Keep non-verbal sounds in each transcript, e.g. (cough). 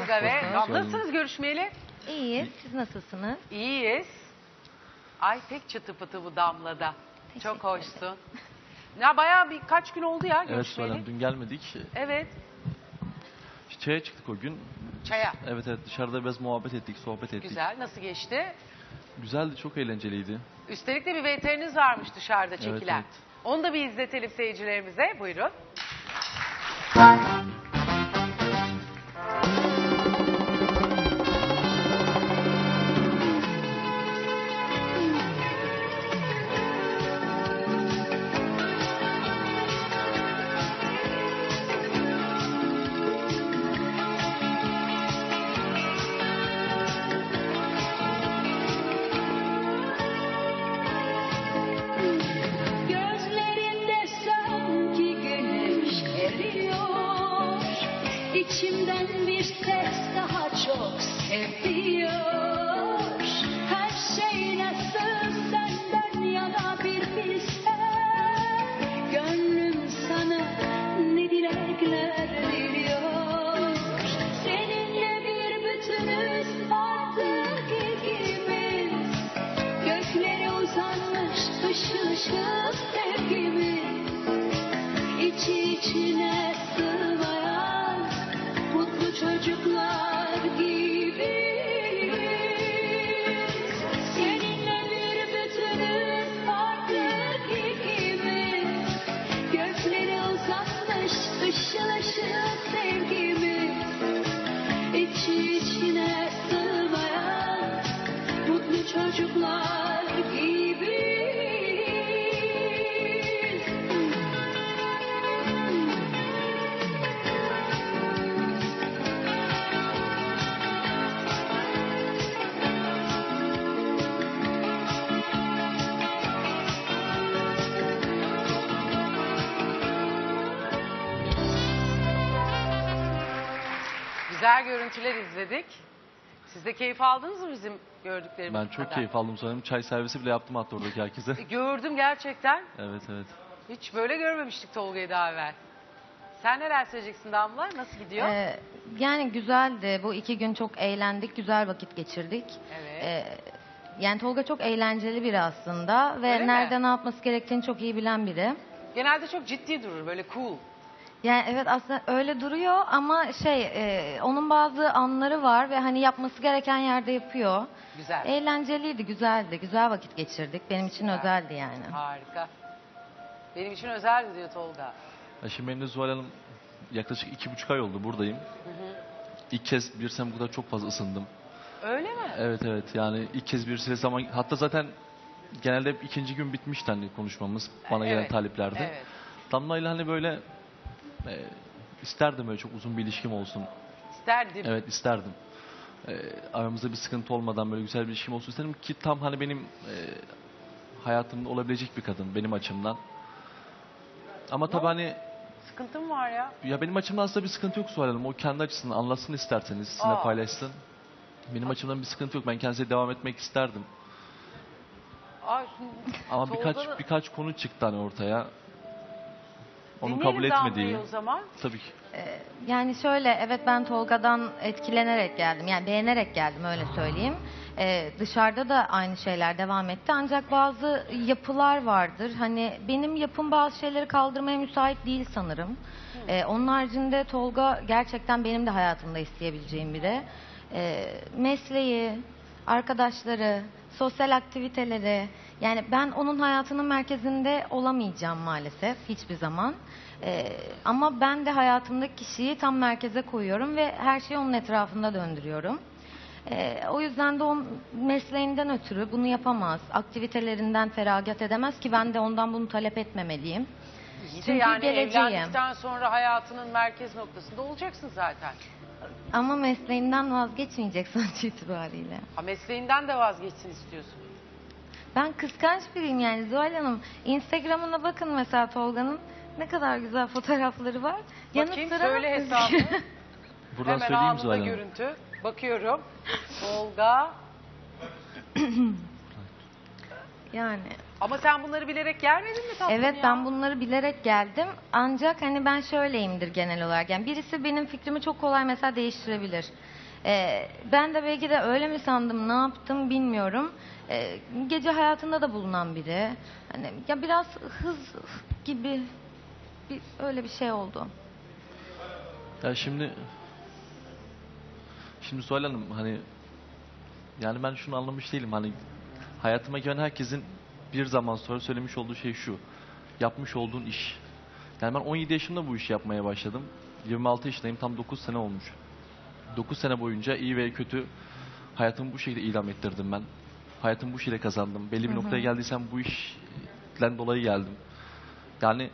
Tolga ve. Nasılsınız görüşmeyeli? İyiyiz. Siz nasılsınız? İyiyiz. Ay pek çıtı pıtı bu Damla'da. Teşekkür Çok hoşsun. Ya bayağı birkaç gün oldu ya Evet görüşmeyeli. Suhalem dün gelmedik. Evet. Çaya çıktık o gün. Çaya. Evet evet dışarıda biraz muhabbet ettik, sohbet ettik. Güzel. Nasıl geçti? Güzeldi, çok eğlenceliydi. Üstelik de bir VTR'niz varmış dışarıda çekilen. evet. Onu da bir izletelim seyircilerimize. Buyurun. İçimden bir ses daha çok seviyor. Her şey nasıl senden yana bir bilsen Gönlüm sana ne dilekler diliyor Seninle bir bütünüz artık ikimiz Göklere uzanmış ışıl ışıl sevgimiz. İçi içine Güzel görüntüler izledik. Siz de keyif aldınız mı bizim gördüklerimiz Ben çok kadar? keyif aldım sanırım. Çay servisi bile yaptım hatta oradaki herkese. E, Gördüm gerçekten. evet evet. Hiç böyle görmemiştik Tolga'yı daha evvel. Sen neler söyleyeceksin Damla? Nasıl gidiyor? Ee, yani güzeldi. Bu iki gün çok eğlendik. Güzel vakit geçirdik. Evet. Ee, yani Tolga çok eğlenceli biri aslında. Ve Öyle mi? nerede ne yapması gerektiğini çok iyi bilen biri. Genelde çok ciddi durur, böyle cool. Yani evet aslında öyle duruyor ama şey e, onun bazı anları var ve hani yapması gereken yerde yapıyor. Güzel. Eğlenceliydi, güzeldi. Güzel vakit geçirdik. Benim için Güzel. özeldi yani. Harika. Benim için özeldi diyor Tolga. Ya şimdi benim de Zuhal Hanım yaklaşık iki buçuk ay oldu buradayım. İlk kez bir sene bu kadar çok fazla ısındım. Öyle mi? Evet evet yani ilk kez bir sene zaman hatta zaten genelde hep ikinci gün bitmişti hani konuşmamız bana gelen Evet, taliplerde. Evet. Damla ile hani böyle e, isterdim böyle çok uzun bir ilişkim olsun. İsterdim. Evet isterdim. E, aramızda bir sıkıntı olmadan böyle güzel bir ilişkim olsun isterim ki tam hani benim e, hayatımda olabilecek bir kadın benim açımdan. Ama tabii hani Sıkıntım var ya. ya benim açımdan aslında bir sıkıntı yok Suhal Hanım. O kendi açısından anlatsın isterseniz, sizinle Aa. paylaşsın. Benim açımdan bir sıkıntı yok. Ben kendisiyle devam etmek isterdim. Ay, Ama birkaç da- birkaç konu çıktı hani ortaya. Onun dinleyelim kabul etmediği. o zaman. Tabii ki. Yani şöyle evet ben Tolga'dan etkilenerek geldim. Yani beğenerek geldim öyle söyleyeyim. Ee, dışarıda da aynı şeyler devam etti. Ancak bazı yapılar vardır. Hani benim yapım bazı şeyleri kaldırmaya müsait değil sanırım. Ee, onun haricinde Tolga gerçekten benim de hayatımda isteyebileceğim biri. Ee, mesleği, arkadaşları, sosyal aktiviteleri. Yani ben onun hayatının merkezinde olamayacağım maalesef hiçbir zaman. Ee, ama ben de hayatımdaki kişiyi tam merkeze koyuyorum ve her şeyi onun etrafında döndürüyorum. Ee, o yüzden de o mesleğinden ötürü bunu yapamaz. Aktivitelerinden feragat edemez ki ben de ondan bunu talep etmemeliyim. İyi de Çünkü yani geleceğim. evlendikten sonra hayatının merkez noktasında olacaksın zaten. Ama mesleğinden vazgeçmeyecek (laughs) sonuç itibariyle. Ha mesleğinden de vazgeçsin istiyorsun. Ben kıskanç biriyim yani Zuhal Hanım. Instagram'ına bakın mesela Tolga'nın ne kadar güzel fotoğrafları var. Bakayım söyle hesabını. (laughs) Buradan Hemen söyleyeyim anında Zuhal Hanım. görüntü. Bakıyorum. Tolga. (clears throat) Yani Ama sen bunları bilerek gelmedin mi tatlım evet ya? ben bunları bilerek geldim. Ancak hani ben şöyleyimdir genel olarak. Yani birisi benim fikrimi çok kolay mesela değiştirebilir. Ee, ben de belki de öyle mi sandım, ne yaptım bilmiyorum. Ee, gece hayatında da bulunan biri. Hani ya biraz hız gibi bir öyle bir şey oldu. Ya şimdi şimdi Hanım hani yani ben şunu anlamış değilim hani hayatıma giren herkesin bir zaman sonra söylemiş olduğu şey şu. Yapmış olduğun iş. Yani ben 17 yaşımda bu işi yapmaya başladım. 26 yaşındayım. Tam 9 sene olmuş. 9 sene boyunca iyi ve kötü hayatımı bu şekilde idam ettirdim ben. Hayatımı bu şekilde kazandım. Belli bir noktaya geldiysem bu işten dolayı geldim. Yani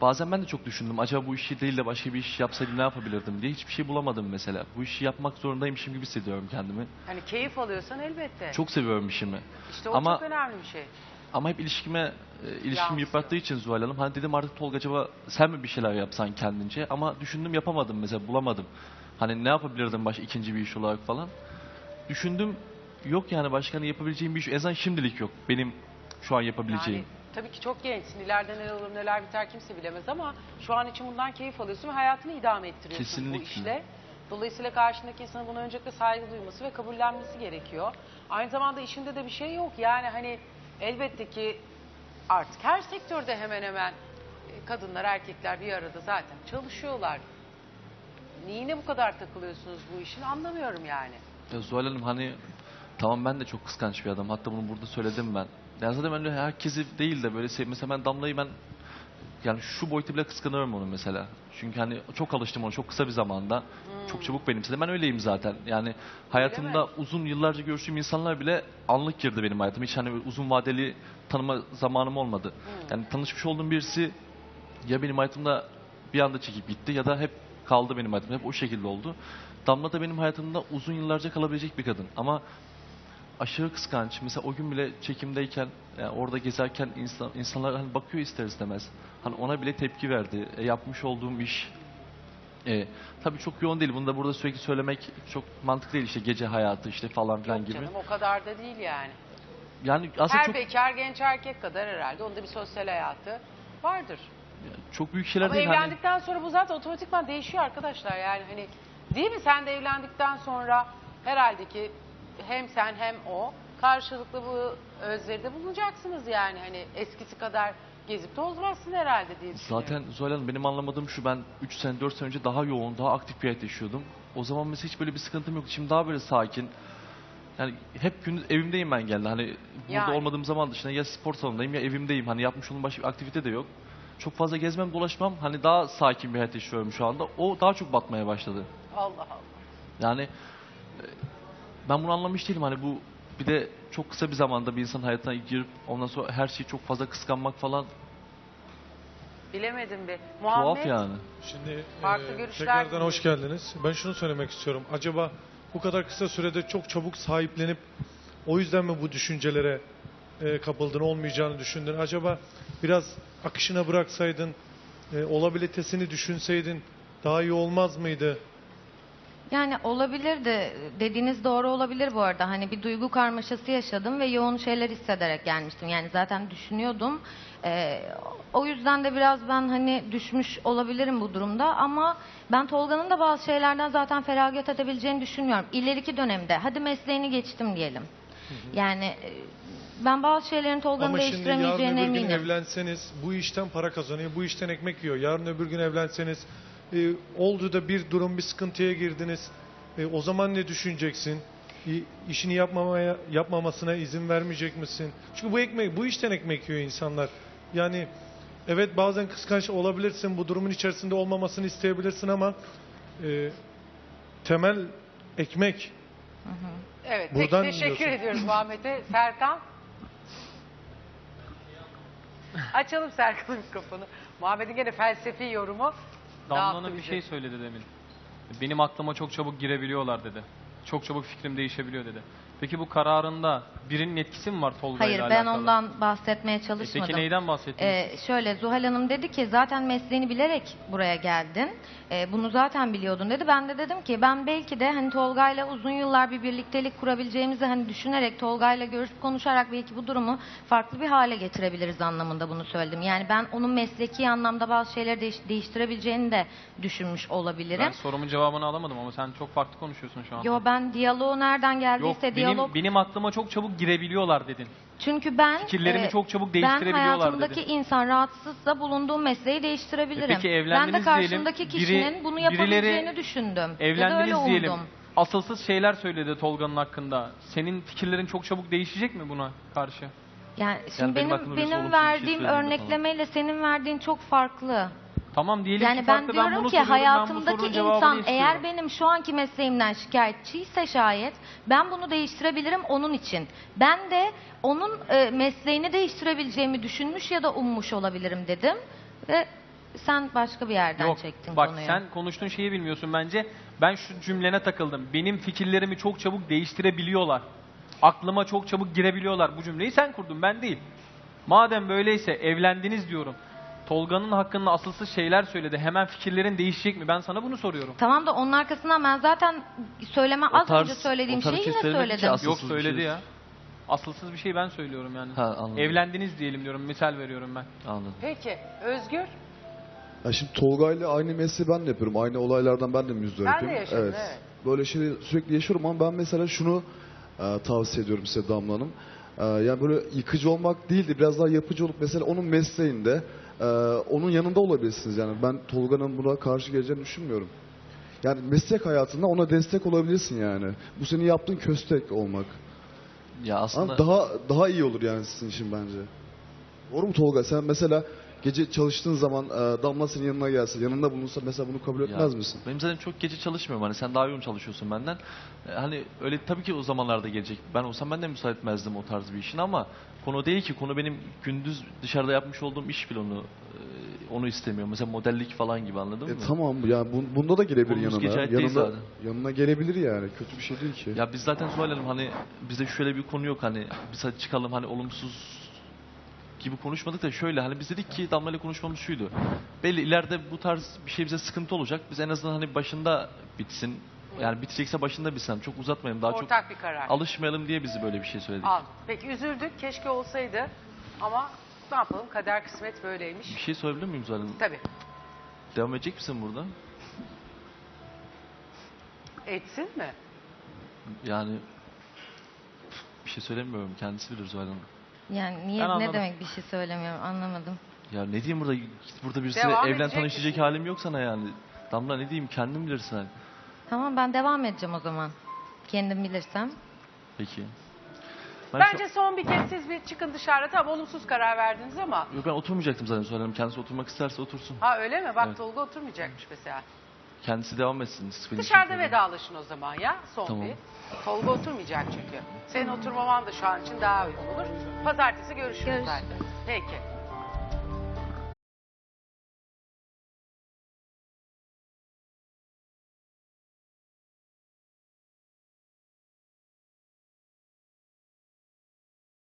Bazen ben de çok düşündüm. Acaba bu işi değil de başka bir iş yapsaydım ne yapabilirdim diye. Hiçbir şey bulamadım mesela. Bu işi yapmak zorundaymışım gibi hissediyorum kendimi. Hani keyif alıyorsan elbette. Çok seviyorum işimi. işte o ama- çok önemli bir şey. Ama hep ilişkime, e, ilişkimi yıprattığı için Zuhal Hanım. Hani dedim artık Tolga acaba sen mi bir şeyler yapsan kendince? Ama düşündüm yapamadım mesela bulamadım. Hani ne yapabilirdim başka ikinci bir iş olarak falan. Düşündüm yok yani başka hani yapabileceğim bir iş. Azından şimdilik yok benim şu an yapabileceğim. Yani tabii ki çok gençsin. İleride neler olur neler biter kimse bilemez ama şu an için bundan keyif alıyorsun ve hayatını idame ettiriyorsun bu Kesinlikle. işle. Dolayısıyla karşındaki insanın buna öncelikle saygı duyması ve kabullenmesi gerekiyor. Aynı zamanda işinde de bir şey yok. Yani hani elbette ki artık her sektörde hemen hemen e, kadınlar erkekler bir arada zaten çalışıyorlar. Neyine bu kadar takılıyorsunuz bu işin anlamıyorum yani. Ya Zuhal Hanım hani tamam ben de çok kıskanç bir adam. Hatta bunu burada söyledim ben. Yani zaten ben herkesi değil de böyle sev- mesela ben Damla'yı ben yani şu boyutu bile kıskanıyorum onu mesela. Çünkü hani çok alıştım ona çok kısa bir zamanda. Çok çabuk benimsedi. Ben öyleyim zaten. Yani hayatımda mi? uzun yıllarca görüştüğüm insanlar bile anlık girdi benim hayatıma. Hiç hani uzun vadeli tanıma zamanım olmadı. Yani tanışmış olduğum birisi ya benim hayatımda bir anda çekip gitti ya da hep kaldı benim hayatımda. Hep o şekilde oldu. Damla da benim hayatımda uzun yıllarca kalabilecek bir kadın. Ama aşırı kıskanç. Mesela o gün bile çekimdeyken, yani orada gezerken insan, insanlar hani bakıyor ister istemez. Hani ona bile tepki verdi. E, yapmış olduğum iş. E, tabii çok yoğun değil. Bunu da burada sürekli söylemek çok mantıklı değil. İşte gece hayatı işte falan filan Yok gibi. canım o kadar da değil yani. Yani aslında Her çok bekar genç erkek kadar herhalde. Onda bir sosyal hayatı vardır. Çok büyük şeyler Ama değil. Hani, evlendikten sonra bu zaten otomatikman değişiyor arkadaşlar. Yani hani değil mi sen de evlendikten sonra herhalde ki hem sen hem o karşılıklı bu özveride bulunacaksınız yani. Hani eskisi kadar gezip tozmazsın herhalde diye düşünüyorum. Zaten Zuhal Hanım benim anlamadığım şu ben 3 sene 4 sene önce daha yoğun, daha aktif bir hayat yaşıyordum. O zaman mesela hiç böyle bir sıkıntım yoktu. Şimdi daha böyle sakin. Yani hep gündüz evimdeyim ben genelde. Hani burada Yani. olmadığım zaman dışında ya spor salonundayım ya evimdeyim. Hani yapmış olduğum başka bir aktivite de yok. Çok fazla gezmem, dolaşmam. Hani daha sakin bir hayat yaşıyorum şu anda. O daha çok batmaya başladı. Allah Allah. Yani e, ben bunu anlamış değilim. Hani bu bir de çok kısa bir zamanda bir insanın hayatına girip ondan sonra her şeyi çok fazla kıskanmak falan Bilemedim bir. Muhammed tuhaf yani. Şimdi Farklı e, görüşler tekrardan hoş geldiniz. Ben şunu söylemek istiyorum. Acaba bu kadar kısa sürede çok çabuk sahiplenip o yüzden mi bu düşüncelere e, kapıldın, olmayacağını düşündün? Acaba biraz akışına bıraksaydın, e, olabilitesini düşünseydin daha iyi olmaz mıydı? Yani olabilirdi. Dediğiniz doğru olabilir bu arada. Hani bir duygu karmaşası yaşadım ve yoğun şeyler hissederek gelmiştim. Yani zaten düşünüyordum. Ee, o yüzden de biraz ben hani düşmüş olabilirim bu durumda ama ben Tolga'nın da bazı şeylerden zaten feragat edebileceğini düşünmüyorum. İleriki dönemde hadi mesleğini geçtim diyelim. Yani e, ben bazı şeylerin Tolga'nın Ama şimdi yarın değiştiremeyeceğine öbür gün eminim. evlenseniz, bu işten para kazanıyor, bu işten ekmek yiyor. Yarın öbür gün evlenseniz, e, oldu da bir durum, bir sıkıntıya girdiniz. E, o zaman ne düşüneceksin? İ- işini yapmamaya, yapmamasına izin vermeyecek misin? Çünkü bu ekmek, bu işten ekmek yiyor insanlar. Yani evet bazen kıskanç olabilirsin, bu durumun içerisinde olmamasını isteyebilirsin ama e, temel ekmek. Evet, Buradan peki, teşekkür diyorsun. ediyoruz Muhammed'e. Serkan. (laughs) Açalım Serkan'ın mikrofonu. Muhammed'in gene felsefi yorumu. Damla dağıttı Hanım bir bizi. şey söyledi demin. Benim aklıma çok çabuk girebiliyorlar dedi. Çok çabuk fikrim değişebiliyor dedi. Peki bu kararında birinin etkisi mi var Tolga ile Hayır alakalı? ben ondan bahsetmeye E çalışmadım. Peki neyden bahsettiniz? Ee, şöyle Zuhal Hanım dedi ki zaten mesleğini bilerek buraya geldin. Ee, bunu zaten biliyordun dedi. Ben de dedim ki ben belki de hani Tolga'yla uzun yıllar bir birliktelik kurabileceğimizi hani düşünerek Tolga'yla görüşüp konuşarak belki bu durumu farklı bir hale getirebiliriz anlamında bunu söyledim. Yani ben onun mesleki anlamda bazı şeyleri değiş- değiştirebileceğini de düşünmüş olabilirim. ben sorumun cevabını alamadım ama sen çok farklı konuşuyorsun şu anda. Yo ben diyaloğu nereden Yok geldiyse diyalog benim, benim aklıma çok çabuk girebiliyorlar dedin. Çünkü ben Fikirlerimi e, çok çabuk ben değiştirebiliyorlar hayatımdaki dedi. insan rahatsızsa bulunduğum mesleği değiştirebilirim. E peki ben de evlendiniz karşımdaki diyelim, kişinin biri- bunu birileri yapabileceğini düşündüm. ya da öyle Evlendiniz diyelim. umdum. Asılsız şeyler söyledi Tolga'nın hakkında. Senin fikirlerin çok çabuk değişecek mi buna karşı? Yani şimdi benim benim aklıma birisi benim olumsuz bir şey verdiğim örneklemeyle senin verdiğin çok farklı. Tamam diyelim Yani ki ben farklı. diyorum bunu ki soruyorum, ben bu hayatımdaki sorunun cevabını insan istiyorum. eğer benim şu anki mesleğimden şikayetçiyse şayet ben bunu değiştirebilirim onun için. Ben de onun e, mesleğini değiştirebileceğimi düşünmüş ya da ummuş olabilirim dedim ve sen başka bir yerden Yok çektin bak konuyu. sen konuştuğun şeyi bilmiyorsun bence. Ben şu cümlene takıldım. Benim fikirlerimi çok çabuk değiştirebiliyorlar. Aklıma çok çabuk girebiliyorlar. Bu cümleyi sen kurdun ben değil. Madem böyleyse evlendiniz diyorum. Tolga'nın hakkında asılsız şeyler söyledi. Hemen fikirlerin değişecek mi? Ben sana bunu soruyorum. Tamam da onun arkasından ben zaten söyleme O az tarz- önce söylediğim o tarz şeyi yine şey ki söyledim. Yok Asılsız bir söyledi şey. ya. Asılsız bir şey ben söylüyorum yani. Ha anladım. Evlendiniz diyelim diyorum. Misal veriyorum ben. Anladım. Peki Özgür Ya şimdi Tolga ile aynı mesleği ben de yapıyorum. Aynı olaylardan ben de müzdaripim. Sen de yaşadın, evet. Böyle şeyleri sürekli yaşıyorum ama ben mesela şunu e, tavsiye ediyorum size Damla Hanım. E, yani böyle yıkıcı olmak değil de biraz daha yapıcı olup mesela onun mesleğinde e, onun yanında olabilirsiniz. Yani ben Tolga'nın buna karşı geleceğini düşünmüyorum. Yani meslek hayatında ona destek olabilirsin yani. Bu senin yaptığın köstek olmak. Ya aslında Ama daha daha iyi olur yani sizin için bence. Doğru mu Tolga? Sen mesela gece çalıştığın zaman e, Damla senin yanına gelse, yanında bulunsa mesela bunu kabul Ya, etmez misin? Benim zaten çok gece çalışmıyorum. Hani sen daha yoğun çalışıyorsun benden. E, Hani öyle tabii ki o zamanlarda gelecek. Ben olsam ben de müsaade etmezdim o tarz bir işin ama konu değil ki. Konu benim gündüz dışarıda yapmış olduğum iş bile onu e, onu istemiyor. Mesela modellik falan gibi anladın E, mı? tamam yani bun- bunda da gelebilir Konumuz yanına. gece değil Yanında, zaten. yanına gelebilir yani. Kötü bir şey değil ki. Ya biz zaten söyleyelim hani bizde şöyle bir konu yok hani biz hadi çıkalım hani olumsuz gibi konuşmadık da şöyle hani biz dedik ki Damla ile konuşmamız şuydu. Belli ileride bu tarz bir şey bize sıkıntı olacak. Biz en azından hani başında bitsin. Yani bitecekse başında bitsin. Çok uzatmayalım. Daha çok ortak bir karar. alışmayalım diye bizi böyle bir şey söyledik. Al. Peki üzüldük keşke olsaydı ama ne yapalım kader kısmet böyleymiş. Bir şey sorabilir miyim Zuhal Hanım? Tabii Devam edecek misin burada? etsin mi? Yani bir şey söylemiyorum. Kendisi bilir Zuhal Hanım. Yani niye Ben ne demek bir şey söylemiyorum anlamadım. Ya ne diyeyim burada? Burada birisiyle Devam evlen edecek tanışacak misin? halim yok sana yani. Damla ne diyeyim kendin bilirsin hani. Tamam ben devam edeceğim o zaman. Kendim bilirsem. Peki. Ben şu- Bence son bir kez siz bir çıkın dışarıda. Tamam olumsuz karar verdiniz ama. Yok ben oturmayacaktım zaten Zuhal Hanım. Kendisi oturmak isterse otursun. Ha öyle mi? Bak Evet. Tolga oturmayacakmış mesela. Kendisi devam etsin. İçin Dışarıda vedalaşın o zaman ya son Tamam. bir. Tolga oturmayacak çünkü. Senin oturmaman da şu an için daha uygun olur. Pazartesi görüşürüz Görüşürüz. zaten. Peki.